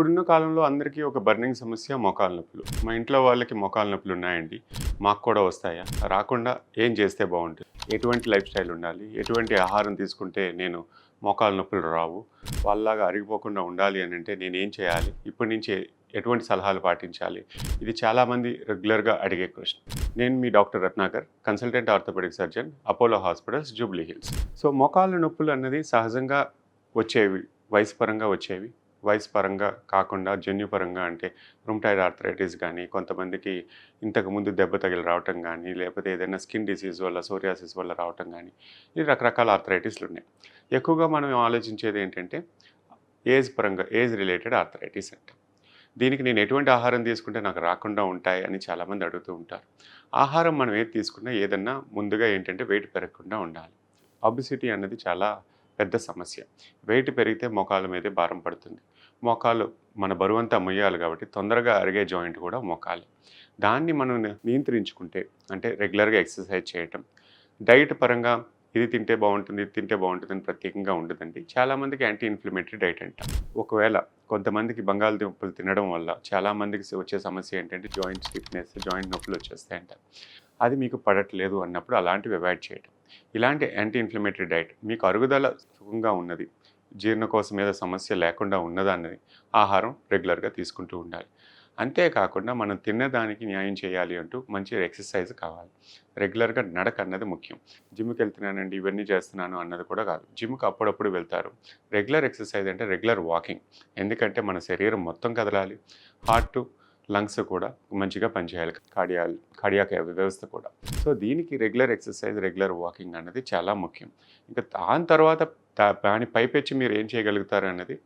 ఇప్పుడున్న కాలంలో అందరికీ ఒక బర్నింగ్ సమస్య మోకాలు నొప్పులు. మా ఇంట్లో వాళ్ళకి మోకాలు నొప్పులు ఉన్నాయండి. మాకు కూడా వస్తాయా? రాకుండా ఏం చేస్తే బాగుంటుంది? ఎటువంటి లైఫ్ స్టైల్ ఉండాలి? ఎటువంటి ఆహారం తీసుకుంటే నేను మోకాలు నొప్పులు రావు? వాళ్ళలాగా అరిగిపోకుండా ఉండాలి అని అంటే నేను ఏం చేయాలి? ఇప్పటి నుంచి ఎటువంటి సలహాలు పాటించాలి? ఇది చాలామంది రెగ్యులర్గా అడిగే క్వశ్చన్ నేను మీ doctor Ratnakar consultant orthopaedic surgeon Apollo hospitals Jubilee Hills. So మోకాళ్ళ నొప్పులు అన్నది సహజంగా వచ్చేవి వయసు పరంగా వచ్చేవి? వయసు పరంగా కాకుండా జన్యుపరంగా అంటే రూమ్టైడ్ ఆర్థరైటిస్ కానీ కొంతమందికి ఇంతకు ముందు దెబ్బ తగిలి రావటం కానీ లేకపోతే ఏదైనా స్కిన్ డిసీజ్ వల్ల సోరియాసిస్ వల్ల రావటం కానీ ఈ రకరకాల ఆర్థరైటిస్లు ఉన్నాయి. ఎక్కువగా మనం ఆలోచించేది ఏంటంటే ఏజ్ పరంగా ఏజ్ రిలేటెడ్ ఆర్థరైటిస్ అంటాం. దీనికి నేను ఎటువంటి ఆహారం తీసుకుంటే నాకు రాకుండా ఉంటాయి అని చాలామంది అడుగుతూ ఉంటారు. ఆహారం మనం ఏది తీసుకున్నా ఏదన్నా ముందుగా ఏంటంటే వెయిట్ పెరగకుండా ఉండాలి. ఒబిసిటీ అన్నది చాలా పెద్ద సమస్య. వెయిట్ పెరిగితే మోకాల మీదే భారం పడుతుంది. మోకాలు మన బరువంతా మొయ్యాలి కాబట్టి తొందరగా అరిగే జాయింట్ కూడా మోకాలి. దాన్ని మనం నియంత్రించుకుంటే అంటే రెగ్యులర్గా ఎక్సర్సైజ్ చేయటం. డైట్ పరంగా ఇది తింటే బాగుంటుంది ఇది తింటే బాగుంటుంది అని ప్రత్యేకంగా ఉండదండి. చాలామందికి యాంటీ ఇన్ఫ్లమేటరీ డైట్ అంట. ఒకవేళ కొంతమందికి బంగాళదుంపలు తినడం వల్ల చాలామందికి వచ్చే సమస్య ఏంటంటే జాయింట్ స్టిఫ్నెస్ జాయింట్ నొప్పులు వచ్చేస్తాయంట. అది మీకు పడట్లేదు అన్నప్పుడు అలాంటివి అవాయిడ్ చేయటం. ఇలాంటి యాంటీ ఇన్ఫ్లమేటరీ డైట్ మీకు అరుగుదల సుఖంగా ఉన్నది జీర్ణకోశం మీద సమస్య లేకుండా ఉన్నదన్నది ఆహారం రెగ్యులర్గా తీసుకుంటూ ఉండాలి. అంతేకాకుండా మనం తిన్నదానికి న్యాయం చేయాలి అంటూ మంచి ఎక్సర్సైజ్ కావాలి. రెగ్యులర్గా నడక అన్నది ముఖ్యం. జిమ్కి వెళ్తున్నానండి ఇవన్నీ చేస్తున్నాను అన్నది కూడా కాదు. జిమ్కి అప్పుడప్పుడు వెళ్తారు. రెగ్యులర్ ఎక్సర్సైజ్ అంటే రెగ్యులర్ వాకింగ్ ఎందుకంటే మన శరీరం మొత్తం కదలాలి. హార్ట్ లంగ్స్ కూడా మంచిగా పనిచేయాలి. కార్డియా కార్డియాక వ్యవస్థ కూడా. సో దీనికి రెగ్యులర్ ఎక్సర్సైజ్ రెగ్యులర్ వాకింగ్ అనేది చాలా ముఖ్యం. ఇంకా దాని తర్వాత దా- దాని పైపెచ్చి మీరు ఏం చేయగలుగుతారు అన్నది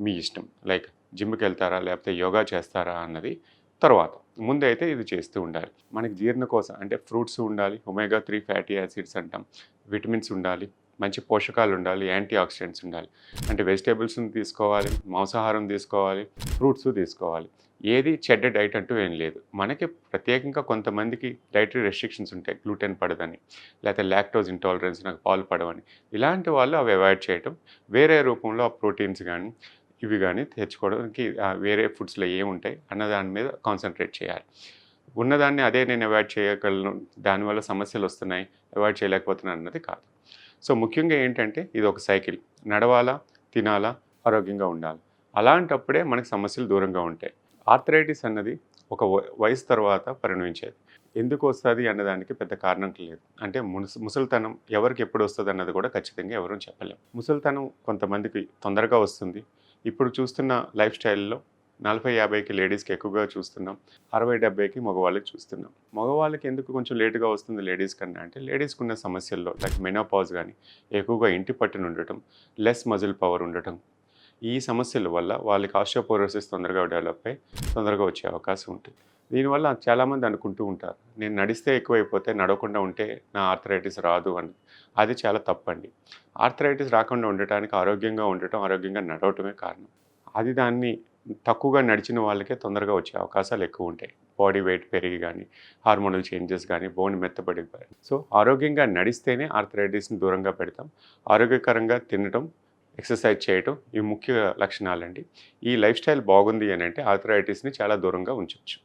మీ ఇష్టం. లైక్ జిమ్కి వెళ్తారా లేకపోతే యోగా చేస్తారా అన్నది తర్వాత. ముందైతే ఇది చేస్తూ ఉండాలి. మనకి జీర్ణ కోసం అంటే ఫ్రూట్స్ ఉండాలి. ఒమేగా త్రీ ఫ్యాటీ యాసిడ్స్ అంటాం. విటమిన్స్ ఉండాలి. మంచి పోషకాలు ఉండాలి యాంటీ ఆక్సిడెంట్స్ ఉండాలి. అంటే వెజిటేబుల్స్ని తీసుకోవాలి మాంసాహారం తీసుకోవాలి ఫ్రూట్స్ తీసుకోవాలి. ఏది చెడ్డ డైట్ అంటూ ఏం లేదు. మనకి ప్రత్యేకంగా కొంతమందికి డైటరీ రెస్ట్రిక్షన్స్ ఉంటాయి. గ్లూటెన్ పడదని లేకపోతే లాక్టోజ్ ఇంటాలరెన్స్ నాకు పాలు పడవని. ఇలాంటి వాళ్ళు అవి అవాయిడ్ చేయటం. వేరే రూపంలో ఆ ప్రోటీన్స్ కానీ ఇవి కానీ తెచ్చుకోవడానికి వేరే ఫుడ్స్లో ఏముంటాయి అన్న దాని మీద కాన్సన్ట్రేట్ చేయాలి. ఉన్నదాన్ని అదే నేను అవాయిడ్ చేయగలను. దానివల్ల సమస్యలు వస్తున్నాయి. అవాయిడ్ చేయలేకపోతున్నాను అన్నది కాదు. సో ముఖ్యంగా ఏంటంటే ఇది ఒక సైకిల్ నడవాలా? తినాలా? ఆరోగ్యంగా ఉండాలి? అలాంటప్పుడే మనకి సమస్యలు దూరంగా ఉంటాయి. ఆర్థరైటిస్ అన్నది ఒక వ- వయసు తర్వాత పరిణమించేది. ఎందుకు వస్తుంది అన్నదానికి పెద్ద కారణం లేదు. అంటే ముసలితనం ఎవరికి ఎప్పుడు వస్తుంది అన్నది కూడా ఖచ్చితంగా ఎవరూ చెప్పలేము ముసలితనం కొంతమందికి తొందరగా వస్తుంది. ఇప్పుడు చూస్తున్న లైఫ్ స్టైల్లో నలభై యాభైకి లేడీస్కి ఎక్కువగా చూస్తున్నాం. అరవై డెబ్బైకి మగవాళ్ళకి చూస్తున్నాం. మగవాళ్ళకి ఎందుకు కొంచెం లేటుగా వస్తుంది లేడీస్ కన్నా అంటే లేడీస్కి ఉన్న సమస్యల్లో లైక్ మెనోపాజ్ కానీ ఎక్కువగా ఇంటి పట్టున ఉండటం లెస్ మజిల్ పవర్ ఉండటం ఈ సమస్యల వల్ల వాళ్ళకి ఆస్ట్రోపోరోసిస్ తొందరగా డెవలప్ అయ్యి తొందరగా వచ్చే అవకాశం ఉంటుంది. దీనివల్ల చాలామంది అనుకుంటూ ఉంటారు నేను నడిస్తే ఎక్కువైపోతే నడవకుండా ఉంటే నా ఆర్థరైటిస్ రాదు అని. అది చాలా తప్పండి. ఆర్థరైటిస్ రాకుండా ఉండటానికి ఆరోగ్యంగా ఉండటం ఆరోగ్యంగా నడవటమే కారణం. అది దాన్ని తక్కువగా నడిచిన వాళ్ళకే తొందరగా వచ్చే అవకాశాలు ఎక్కువ ఉంటాయి బాడీ వెయిట్ పెరిగి కానీ హార్మోనల్ చేంజెస్ కానీ బోన్ మెత్తబడి కానీ సో ఆరోగ్యంగా నడిస్తేనే ఆర్థరైటిస్ని దూరంగా పెడతాం. ఆరోగ్యకరంగా తినటం ఎక్సర్సైజ్ చేయటం ఈ ముఖ్య లక్షణాలండి. ఈ లైఫ్ స్టైల్ బాగుంది అని అంటే ఆర్థరైటిస్ని చాలా దూరంగా ఉంచవచ్చు